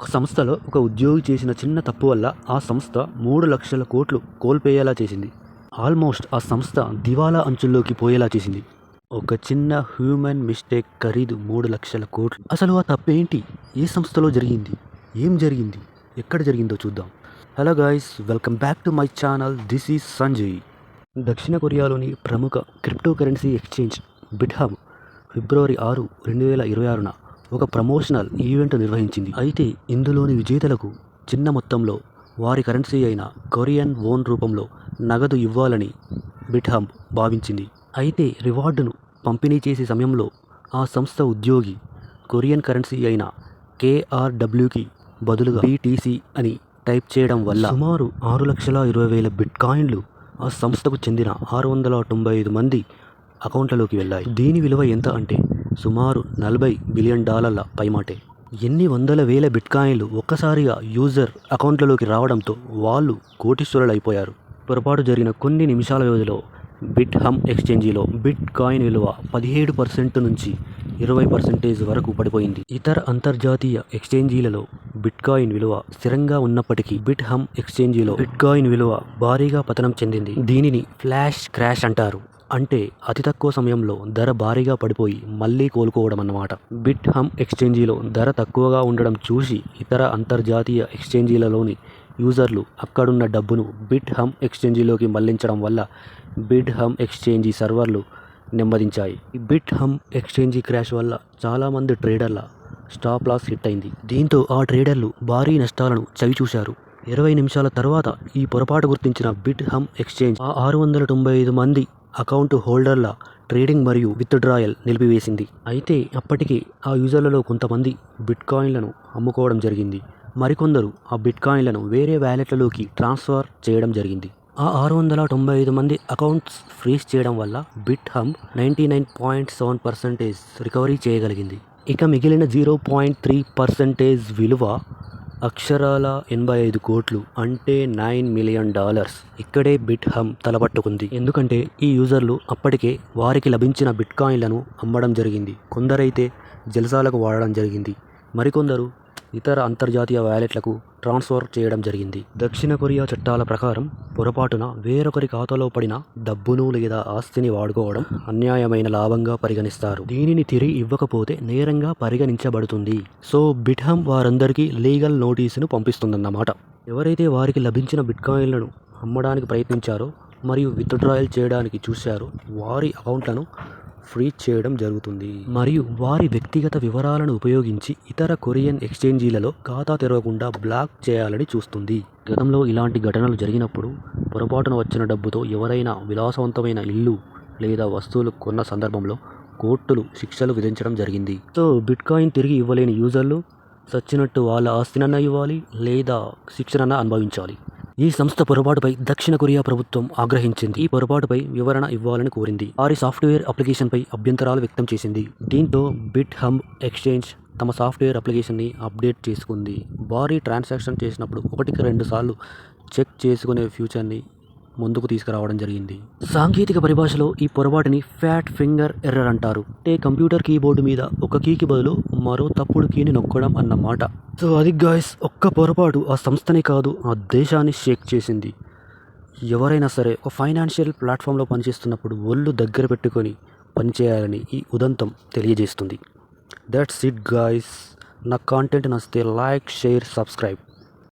ఒక సంస్థలో ఒక ఉద్యోగి చేసిన చిన్న తప్పు వల్ల ఆ సంస్థ మూడు లక్షల కోట్లు కోల్పోయేలా చేసింది. ఆల్మోస్ట్ ఆ సంస్థ దివాలా అంచుల్లోకి పోయేలా చేసింది. ఒక చిన్న హ్యూమన్ మిస్టేక్ ఖరీదు మూడు లక్షల కోట్లు. అసలు ఆ తప్పేంటి? ఏ సంస్థలో జరిగింది? ఏం జరిగింది? ఎక్కడ జరిగిందో చూద్దాం. Hello guys welcome back to my channel. This is Sanjay. దక్షిణ కొరియాలోని ప్రముఖ క్రిప్టో కరెన్సీ ఎక్స్చేంజ్ బిట్హామ్ ఫిబ్రవరి ఆరు రెండు వేల ఇరవై ఆరున ఒక ప్రమోషనల్ ఈవెంట్ నిర్వహించింది. అయితే ఇందులోని విజేతలకు చిన్న మొత్తంలో వారి కరెన్సీ అయిన కొరియన్ ఓన్ రూపంలో నగదు ఇవ్వాలని బిట్హమ్ భావించింది. అయితే రివార్డును పంపిణీ చేసే సమయంలో ఆ సంస్థ ఉద్యోగి కొరియన్ కరెన్సీ అయిన కేఆర్డబ్ల్యూకి బదులుగా బీటీసీ అని టైప్ చేయడం వల్ల సుమారు ఆరు లక్షల ఇరవై వేల బిట్ కాయిన్లు ఆ సంస్థకు చెందిన ఆరు వందల తొంభై ఐదు మంది అకౌంట్లలోకి వెళ్ళాయి. దీని విలువ ఎంత అంటే సుమారు నలభై బిలియన్ డాలర్ల పైమాటే. ఎన్ని వందల వేల బిట్ కాయిన్లు ఒక్కసారిగా యూజర్ అకౌంట్లలోకి రావడంతో వాళ్ళు కోటీశ్వరులు అయిపోయారు పొరపాటు జరిగిన కొన్ని నిమిషాల వ్యవధిలో బిట్ హమ్ ఎక్స్చేంజీలో బిట్ కాయిన్ విలువ పదిహేడు పర్సెంట్ నుంచి ఇరవై పర్సెంటేజ్ వరకు పడిపోయింది. ఇతర అంతర్జాతీయ ఎక్స్చేంజీలలో బిట్ కాయిన్ విలువ స్థిరంగా ఉన్నప్పటికీ బిట్ హమ్ ఎక్స్చేంజీలో బిట్ కాయిన్ విలువ భారీగా పతనం చెందింది. దీనిని ఫ్లాష్ క్రాష్ అంటారు. అంటే అతి తక్కువ సమయంలో ధర భారీగా పడిపోయి మళ్ళీ కోలుకోవడం అన్నమాట బిట్ హమ్ ఎక్స్చేంజీలో ధర తక్కువగా ఉండడం చూసి ఇతర అంతర్జాతీయ ఎక్స్చేంజీలలోని యూజర్లు అక్కడున్న డబ్బును బిట్ హమ్ ఎక్స్చేంజీలోకి మళ్ళించడం వల్ల బిట్ హమ్ ఎక్స్చేంజీ సర్వర్లు నెమ్మదించాయి. ఈ బిట్ హమ్ ఎక్స్చేంజీ క్రాష్ వల్ల చాలామంది ట్రేడర్ల స్టాప్ లాస్ హిట్ అయింది. దీంతో ఆ ట్రేడర్లు భారీ నష్టాలను చవిచూశారు. ఇరవై నిమిషాల తర్వాత ఈ పొరపాటు గుర్తించిన బిట్ హమ్ ఎక్స్చేంజ్ ఆ ఆరు వందల తొంభై ఐదు మంది అకౌంట్ హోల్డర్ల ట్రేడింగ్ మరియు విత్డ్రాయల్ నిలిపివేసింది. అయితే అప్పటికే ఆ యూజర్లలో కొంతమంది బిట్ కాయిన్లను అమ్ముకోవడం జరిగింది. మరికొందరు ఆ బిట్ కాయిన్లను వేరే వ్యాలెట్లలోకి ట్రాన్స్ఫర్ చేయడం జరిగింది. ఆ ఆరు వందల తొంభై ఐదు మంది అకౌంట్స్ ఫ్రీజ్ చేయడం వల్ల Bithumb ninety nine point seven percentage recovery చేయగలిగింది. ఇక మిగిలిన జీరో పాయింట్ త్రీ పర్సెంటేజ్ విలువ అక్షరాల ఎనభై ఐదు కోట్లు అంటే నైన్ మిలియన్ డాలర్స్. ఇక్కడే బిట్ హమ్ తలపట్టుకుంది. ఎందుకంటే ఈ యూజర్లు అప్పటికే వారికి లభించిన బిట్ కాయిన్లను అమ్మడం జరిగింది. కొందరైతే జలసాలకు వాడడం జరిగింది. మరికొందరు ఇతర అంతర్జాతీయ వ్యాలెట్లకు ట్రాన్స్ఫర్ చేయడం జరిగింది. దక్షిణ కొరియా చట్టాల ప్రకారం పొరపాటున వేరొకరి ఖాతాలో పడిన డబ్బును లేదా ఆస్తిని వాడుకోవడం అన్యాయమైన లాభంగా పరిగణిస్తారు. దీనిని తిరిగి ఇవ్వకపోతే నేరంగా పరిగణించబడుతుంది. సో బిట్హమ్ వారందరికీ లీగల్ నోటీసును పంపిస్తుందన్నమాట. ఎవరైతే వారికి లభించిన బిట్కాయిన్లను అమ్మడానికి ప్రయత్నించారో మరియు విత్డ్రాయల్ చేయడానికి చూశారో వారి అకౌంట్లను ఫ్రీజ్ చేయడం జరుగుతుంది. మరియు వారి వ్యక్తిగత వివరాలను ఉపయోగించి ఇతర కొరియన్ ఎక్స్చేంజీలలో ఖాతా తెరవకుండా బ్లాక్ చేయాలని చూస్తుంది. గతంలో ఇలాంటి ఘటనలు జరిగినప్పుడు పొరపాటున వచ్చిన డబ్బుతో ఎవరైనా విలాసవంతమైన ఇల్లు లేదా వస్తువులు కొన్న సందర్భంలో కోర్టులు శిక్షలు విధించడం జరిగింది. సో బిట్ కాయిన్ తిరిగి ఇవ్వలేని యూజర్లు సచ్చినట్టు వాళ్ళ ఆస్తినన్నా ఇవ్వాలి లేదా శిక్షనన్నా అనుభవించాలి. ఈ సంస్థ పొరపాటుపై దక్షిణ కొరియా ప్రభుత్వం ఆగ్రహించింది. ఈ పొరపాటుపై వివరణ ఇవ్వాలని కోరింది. వారి సాఫ్ట్వేర్ అప్లికేషన్పై అభ్యంతరాలు వ్యక్తం చేసింది. దీంతో బిట్ హమ్ ఎక్స్చేంజ్ తమ సాఫ్ట్వేర్ అప్లికేషన్ని అప్డేట్ చేసుకుంది. భారీ ట్రాన్సాక్షన్ చేసినప్పుడు ఒకటికి రెండు సార్లు చెక్ చేసుకునే ఫ్యూచర్ని ముందుకు తీసుకురావడం జరిగింది. సాంకేతిక పరిభాషలో ఈ పొరపాటుని ఫ్యాట్ ఫింగర్ ఎర్రర్ అంటారు. అంటే కంప్యూటర్ కీబోర్డు మీద ఒక కీకి బదులు మరో తప్పుడు కీని నొక్కడం అన్నమాట సో అది గాయస్ ఒక్క పొరపాటు ఆ సంస్థనే కాదు ఆ దేశాన్ని షేక్ చేసింది. ఎవరైనా సరే ఒక ఫైనాన్షియల్ ప్లాట్ఫామ్లో పనిచేస్తున్నప్పుడు ఒళ్ళు దగ్గర పెట్టుకొని పనిచేయాలని ఈ ఉదంతం తెలియజేస్తుంది. దట్స్ ఇట్ గాయస్ నా కాంటెంట్ నచ్చితే లైక్ షేర్ సబ్స్క్రైబ్